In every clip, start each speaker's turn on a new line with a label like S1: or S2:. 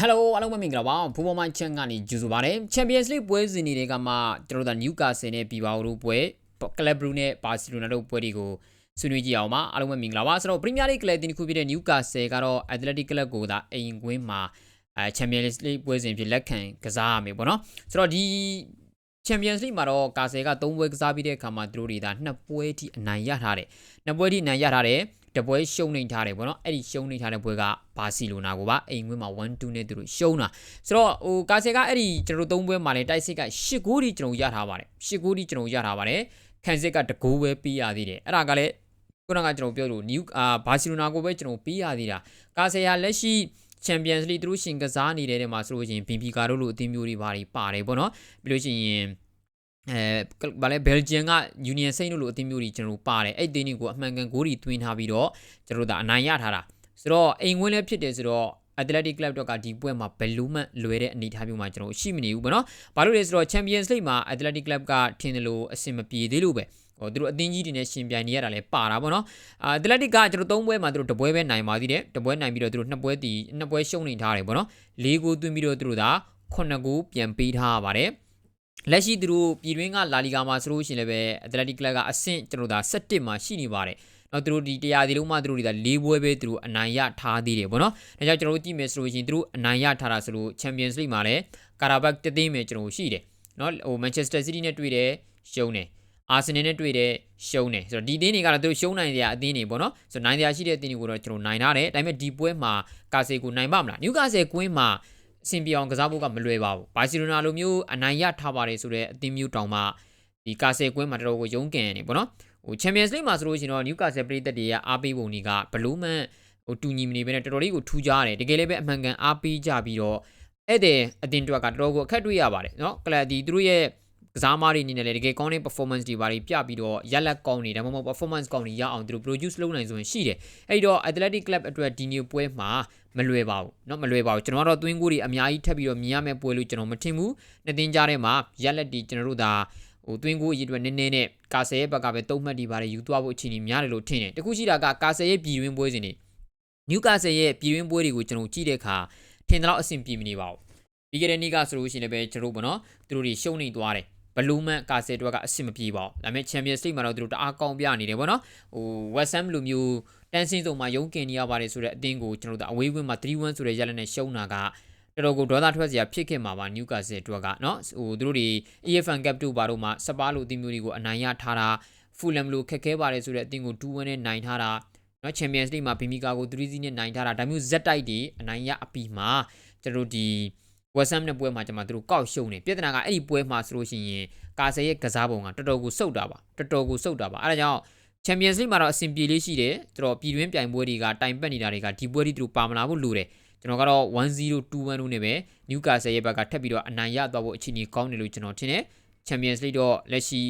S1: Hello အားလုံးပဲမင်္ဂလာပါဘူဘောမိုင်းချန်ကနေကြိုဆိုပါရစေ Champions League ပွဲစဉ်တွေကမှကျွန်တော်တို့ Newcastle နဲ့ပြီးပါတို့ပွဲ Club Brugge နဲ့ Barcelona တို့ပွဲတွေကိုဆွေးနွေးကြည့်အောင်ပါအားလုံးပဲမင်္ဂလာပါဆိုတော့ Premier League ကလပ်တင်တစ်ခုဖြစ်တဲ့ Newcastle ကတော့ Athletic Club ကိုဒါအိမ်ကွင်းမှာအဲ Champions League ပွဲစဉ်ဖြစ်လက်ခံကစားရမယ်ပေါ့နော်ဆိုတော့ဒီ Champions League မှာတော့ကာဆယ်က3ပွဲကစားပြီးတဲ့အခါမှာသူတို့တွေဒါ2ပွဲထိအနိုင်ရထားတယ်2ပွဲထိအနိုင်ရထားတယ် တပွဲရှုံးနေထားတယ်ပေါ့နော်အဲ့ဒီရှုံးနေထားတဲ့ပွဲကဘာစီလိုနာကိုပါအိမ်ဝင်းမှာ1-2နဲ့သူတို့ရှုံးတာဆိုတော့ဟိုကာဆယ်ကအဲ့ဒီကျွန်တော်တို့3ပွဲမှာလည်းတိုက်စစ်က8ဂိုးထိကျွန်တော်ရထားပါတယ်8ဂိုးထိကျွန်တော်ရထားပါတယ်ခန်စစ်ကတကူပဲပြီးရသေးတယ်အဲ့ဒါကလည်းခုနကကျွန်တော်ပြောလို့ new အာဘာစီလိုနာကိုပဲကျွန်တော်ပြီးရသေးတာကာဆယ်ကလက်ရှိ Champions League သူတို့ရှင်ကစားနေတဲ့နေရာမှာဆိုလို့ရှိရင် BB ကာတို့လိုအသင်းမျိုးတွေဘာတွေပါတယ်ပေါ့နော်ပြီးလို့ရှိရင် အဲဗာလဲဘယ်လ်ဂျီယံက Union Saint တို့လိုအသင်းမျိုးတွေကျွန်တော်ပါတယ်အဲ့ဒီတင်းတွေကိုအမှန်ကန်ဂိုးတွေသွင်းထားပြီးတော့ကျွန်တော်တို့ဒါအနိုင်ရထားတာဆိုတော့အိမ်ဝင်းလည်းဖြစ်တယ်ဆိုတော့ Athletic Club တော့ကဒီပွဲမှာဘယ်လိုမှလွယ်တဲ့အနေအထားမျိုးမှာကျွန်တော်ရှိမနေဘူးပေါ့နော်။ဘာလို့လဲဆိုတော့ Champions League မှာ Athletic Club ကထင်တယ်လို့အဆင်မပြေသေးလို့ပဲ။ဟိုသူတို့အသင်းကြီးတွေနဲ့ရှင်ပြိုင်နေရတာလည်းပါတာပေါ့နော်။အာ Athletic ကကျွန်တော်၃ပွဲမှာသူတို့တပွဲပဲနိုင်ပါသေးတယ်။တပွဲနိုင်ပြီးတော့သူတို့နှစ်ပွဲတီနှစ်ပွဲရှုံးနေထားတယ်ပေါ့နော်။၄ဂိုးသွင်းပြီးတော့သူတို့ဒါ9ဂိုးပြန်ပေးထားပါတယ်။ လက်ရှိသူတို့ပြည်တွင်းကလာလီဂါမှာဆိုလို့ရှိရင်လည်းပဲ Athletic Club ကအဆင့်ကျွန်တော်ဒါ17မှာရှိနေပါတယ်။နော်သူတို့ဒီတရားဒီလုံးမှသူတို့တွေက၄ပွဲပဲသူတို့အနိုင်ရထားသေးတယ်ပေါ့နော်။ဒါကြောင့်ကျွန်တော်တို့ကြည့်မယ်ဆိုလို့ရှိရင်သူတို့အနိုင်ရထားတာဆိုလို့ Champions League မှာလည်း Karabakh တသိန်းပဲကျွန်တော်ရှိတယ်။နော်ဟို Manchester City နဲ့တွေ့တယ်ရှုံးတယ်။အာဆင်နယ်နဲ့တွေ့တဲ့ရှုံးတယ်ဆိုတော့ဒီအသင်းတွေကတော့သူတို့ရှုံးနိုင်တဲ့အသင်းတွေပေါ့နော်ဆိုတော့နိုင်တဲ့အရှိတဲ့အသင်းတွေကိုတော့ကျွန်တော်နိုင်ထားတယ်ဒါပေမဲ့ဒီပွဲမှာကာဆေကိုနိုင်ပါမလားနျူကာဆယ်ကွင်းမှာ အဆင်ပြေအောင်ကစားဖို့ကမလွယ်ပါဘူးဘာစီလိုနာလိုမျိုးအနိုင်ရထားပါတယ်ဆိုတဲ့အသင်းမျိုးတောင်မှဒီကာဆယ်ကွင်းမှာတော်တော်ကိုယုံကြည်နေပေါ့နော်ဟိုချန်ပီယံလိမ့်မှာဆိုလို့ရှိရင်တော့နျူကာဆယ်ပရိသတ်တွေကအားပေးပုံတွေကဘလူးမန်ဟိုတူညီမနေပဲနဲ့တော်တော်လေးကိုထူကြရတယ်တကယ်လည်းပဲအမှန်ကန်အားပေးကြပြီးတော့ဧည့်သည်အသင်းတွက်ကတော်တော်ကိုအခက်တွေ့ရပါတယ်နော်ကလပ်ဒီသူတို့ရဲ့ ကစားမားတွေအနေနဲ့လည်းတကယ်ကောင်းတဲ့ performance တွေပါပြပြီးတော့ရက်လက်ကောင်းနေဒါမှမဟုတ် performance ကောင်းနေရအောင်သူတို့ produce လုပ်နိုင်ဆိုရင်ရှိတယ်အဲ့တော့ Athletic Club အတွက်ဒီနေ့ပွဲမှာမလွယ်ပါဘူးเนาะမလွယ်ပါဘူးကျွန်တော်ကတော့သွင်းကိုတွေအများကြီးထပ်ပြီးတော့မြင်ရမယ့်ပွဲလို့ကျွန်တော်မထင်ဘူးနှစ်သင်းကြားထဲမှာရက်လက်ဒီကျွန်တော်တို့ဒါဟိုသွင်းကိုအရေးအတွက်နည်းနည်းနဲ့ကာဆယ်ရဲ့ဘက်ကပဲတုံးမှတ်ဒီပါတယ်ယူသွားဖို့အခြေအနေများတယ်လို့ထင်တယ်တခုရှိတာကကာဆယ်ရဲ့ပြည်တွင်းပွဲစဉ်တွေနျူကာဆယ်ရဲ့ပြည်တွင်းပွဲတွေကိုကျွန်တော်ကြည့်တဲ့အခါထင်တယ်လို့အဆင်ပြေမနေပါဘူးပြီးခဲ့တဲ့နေ့ကဆိုလို့ရှိရင်လည်းကျွန်တော်တို့ပေါ့နော်သူတို့တွေရှုံးနေသွားတယ် ဘလူးမန်ကာဆယ်တွက်ကအဆင်မပြေပါဘူးဒါပေမဲ့ Champions League မှာတော့သူတို့တအားကောင်းပြနေတယ်ပေါ့နော်ဟို West Ham လိုမျိုးတန်းစင်းစုံမှာရုံးကင်နေရပါတယ်ဆိုတဲ့အသင်းကိုကျွန်တော်တို့အဝေးဝင်းမှာ3-1ဆိုတဲ့ရလနဲ့ရှုံးတာကတော်တော်ကိုဒေါသထွက်စရာဖြစ်ခဲ့မှာပါနျူကာဆယ်အတွက်ကနော်ဟိုသူတို့တွေ EFN Cup 2ဘာတို့မှာစပါးလိုအသင်းမျိုးတွေကိုအနိုင်ရထားတာဖူလမ်လိုခက်ခဲပါတယ်ဆိုတဲ့အသင်းကို2-1နဲ့နိုင်ထားတာနော် Champions League မှာဘီမီကာကို3-0နဲ့နိုင်ထားတာဒါမျိုးဇက်တိုက်တွေအနိုင်ရအပြီးမှာကျွန်တော်တို့ဒီ ဝက်ဆမ်နဲ့ပွဲမှာကျွန်မတို့ကောက်ရှုံနေပြဿနာကအဲ့ဒီပွဲမှာဆိုလို့ရှိရင်ကာဆယ်ရဲ့ကစားပုံကတော်တော်ကိုစုတ်တာပါတော်တော်ကိုစုတ်တာပါအဲ့ဒါကြောင့် Champions League မှာတော့အဆင်ပြေလေးရှိတယ်တော်တော်ပြည်တွင်းပြိုင်ပွဲတွေကတိုင်ပတ်နေတာတွေကဒီပွဲတွေသူတို့ပါမလာဘူးလို့တယ်ကျွန်တော်ကတော့1021လို့နေပဲ Newcastle ရဲ့ဘက်ကထပ်ပြီးတော့အနိုင်ရသွားဖို့အခြေအနေကောင်းတယ်လို့ကျွန်တော်ထင်တယ် Champions League တော့လက်ရှိ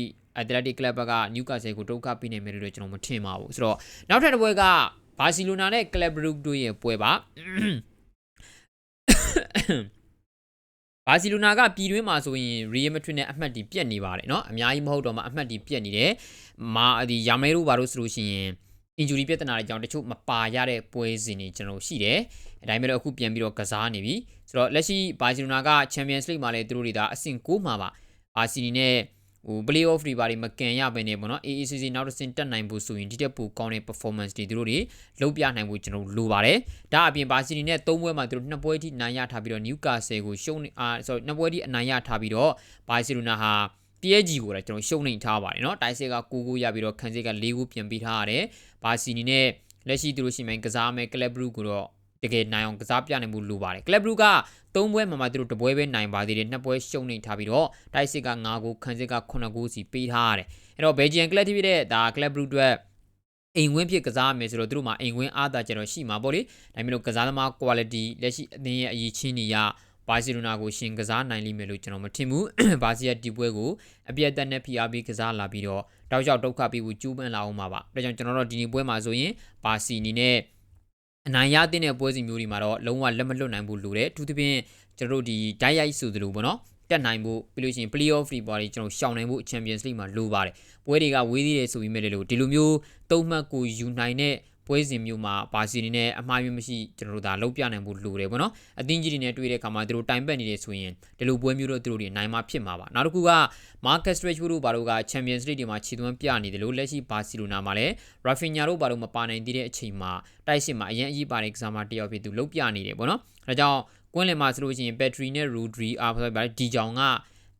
S1: Athletic Club ဘက်က Newcastle ကိုဒုက္ခပေးနိုင်မယ်လို့ကျွန်တော်မထင်ပါဘူးဆိုတော့နောက်ထပ်တစ်ပွဲကဘာစီလိုနာနဲ့ Club Brugge တို့ရဲ့ပွဲပါ ဘာစီလိုနာကပြည်တွင်းမှာဆိုရင်ရီယယ်မက်ဒရစ်နဲ့အမှတ်တီပြက်နေပါတယ်เนาะအများကြီးမဟုတ်တော့မှအမှတ်တီပြက်နေတယ်မာဒီယာမဲတို့ဘာလို့ဆိုလို့ရှိရင် injury ပြဿနာတွေကြောင့်တချို့မပါရတဲ့ပွဲစဉ်တွေကျွန်တော်ရှိတယ်အဲဒါပေမဲ့အခုပြန်ပြီးတော့ကစားနေပြီဆိုတော့လက်ရှိဘာစီလိုနာက Champions League မှာလည်းသူတို့တွေဒါအဆင့်6မှာပါဘာစီနီနဲ့ ဟို play off တွေဘာတွေမကန်ရပဲနေပေါ့နော် AACC နောက်တစ်ဆင့်တက်နိုင်ဖို့ဆိုရင်ဒီတက်ပိုကောင်းတဲ့ performance တွေသူတို့တွေလုပ်ပြနိုင်ဖို့ကျွန်တော်လိုပါတယ်ဒါအပြင်ဘာစီနီနဲ့၃ပွဲမှာသူတို့နှစ်ပွဲထိနိုင်ရထားပြီးတော့ Newcastle ကိုရှုံးအာ sorry နှစ်ပွဲထိအနိုင်ရထားပြီးတော့ဘာစီလိုနာဟာ PSG ကိုလည်းကျွန်တော်ရှုံးနေထားပါတယ်เนาะတိုင်ဆက်က9ဂိုးရပြီးတော့ခန်းစစ်က4ဂိုးပြန်ပေးထားရတယ်ဘာစီနီနဲ့လက်ရှိသူတို့ရှိမှန်ကစားမယ်ကလပ်ဘရူးကိုတော့ တကယ်နိုင်အောင်ကစားပြနိုင်မှုလိုပါတယ်ကလပ်ဘရူးက3ပွဲမှာမှသူတို့တပွဲပဲနိုင်ပါသေးတယ်နှစ်ပွဲရှုံးနေထားပြီးတော့တိုက်စစ်က9ဂိုးခန်းစစ်က9ဂိုးစီပေးထားရတယ်အဲ့တော့ဘယ်ဂျီယန်ကလပ်တီးတဲ့ဒါကလပ်ဘရူးအတွက်အိမ်ဝင်းဖြစ်ကစားမယ်ဆိုတော့သူတို့မှာအိမ်ဝင်းအားသာကြတော့ရှိမှာပေါ့လေဒါမျိုးလို့ကစားသမား quality လက်ရှိအသင်းရဲ့အရေးချင်းနေရဘာစီလိုနာကိုရှင်ကစားနိုင်လိမ့်မယ်လို့ကျွန်တော်မထင်ဘူးဘာစီယာဒီပွဲကိုအပြည့်အသက်နဲ့ PRB ကစားလာပြီးတော့တောက်လျှောက်ဒုက္ခပြီးကိုကျူးပန်းလာအောင်ပါပါဒါကြောင့်ကျွန်တော်တို့ဒီနေ့ပွဲမှာဆိုရင်ဘာစီနီနဲ့ အနိုင်ရတဲ့ပွဲစဉ်မျိုးတွေမှာတော့လုံးဝလက်မလွတ်နိုင်ဘူးလို့တယ်သူသဖြင့်ကျွန်တော်တို့ဒီဓာတ်ရိုက်ဆိုသလိုပေါ့နော်တက်နိုင်ဖို့ပြီးလို့ရှိရင် play off တွေပေါ်တွေကျွန်တော်ရှောင်နိုင်ဖို့ Champions League မှာလိုပါတယ်ပွဲတွေကဝေးသေးတယ်ဆိုပြီးမဲ့လေလို့ဒီလိုမျိုးသုံးမှတ်ကိုယူနိုင်တဲ့ ပွဲစဉ်မျိုးမှာဘာစီနေနဲ့အမှားယွင်းမရှိကျွန်တော်တို့ဒါလုံးပြနိုင်ဖို့လိုတယ်ပေါ့နော်အသင်းကြီးတွေနဲ့တွေ့တဲ့အခါမှာသူတို့တိုင်ပတ်နေတယ်ဆိုရင်ဒီလိုပွဲမျိုးတော့သူတို့တွေနိုင်မှဖြစ်မှာပါနောက်တစ်ခုက Marcus Rashford တို့ဘာလို့က Champions League တွေမှာခြေသွမ်းပြနေတယ်လို့လက်ရှိဘာစီလိုနာမှာလည်း Rafinha တို့ဘာလို့မပါနိုင်သေးတဲ့အချိန်မှာတိုက်စစ်မှာအရင်အရေးပါတဲ့ကစားမတစ်ယောက်ဖြစ်သူလုံးပြနေတယ်ပေါ့နော်ဒါကြောင့်ကွင်းလင်မှာဆိုလို့ရှိရင် Battery နဲ့ Rodri အားဖက်ပါဒီကြောင်က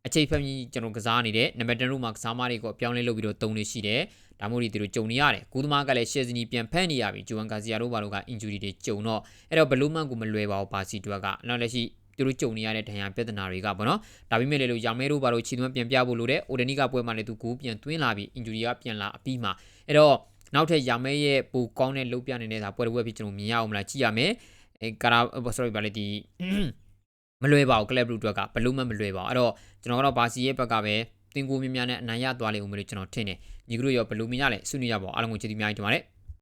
S1: အချိန်ဖက်ကြီးကျွန်တော်ကစားနေတဲ့နံပါတ်10တို့မှာကစားမတွေကိုအပြောင်းလဲလုပ်ပြီးတော့တုံးနေရှိတယ်ဒါမို့ဒီသူတို့ကြုံနေရတယ်ကူသမားကလည်းရှယ်ဇနီပြန်ဖက်နေရပြီဂျိုဝမ်ကာစီယာတို့ဘာလို့က injury တွေကြုံတော့အဲ့တော့ဘလူးမန်ကိုမလွယ်ပါဘူးဘာစီတွက်ကနောက်လက်ရှိသူတို့ကြုံနေရတဲ့ဒဏ်ရာပြဿနာတွေကပေါ့နော်ဒါပေမဲ့လေလို့ရောင်မဲတို့ဘာလို့ခြေသွမ်းပြန်ပြဖို့လိုတဲ့အိုဒနီကပွဲမှာလည်းသူကိုပြန်သွင်းလာပြီး injury ကပြန်လာအပြီးမှာအဲ့တော့နောက်ထပ်ရောင်မဲရဲ့ပိုကောင်းတဲ့လုတ်ပြနေတဲ့ဒါပွဲတစ်ပွဲဖြစ်ကျွန်တော်မြင်ရအောင်မလားကြည့်ရမယ်အဲကာရာ sorry ဗာလေဒီ မလွယ်ပါဘူးကလပ်ဘလူးတွက်ကဘလူးမန်မလွယ်ပါဘူးအဲ့တော့ကျွန်တော်ကတော့ဘာစီရဲ့ဘက်ကပဲတင်ကိုမြများနဲ့အနိုင်ရသွားလိမ့်ဦးမယ်လို့ကျွန်တော်ထင်တယ်ညီကတို့ရောဘလူးမင်းရလဲဆွနေရပါအောင်အားလုံးကိုကျေးဇူးများကြီးတင်ပါတယ်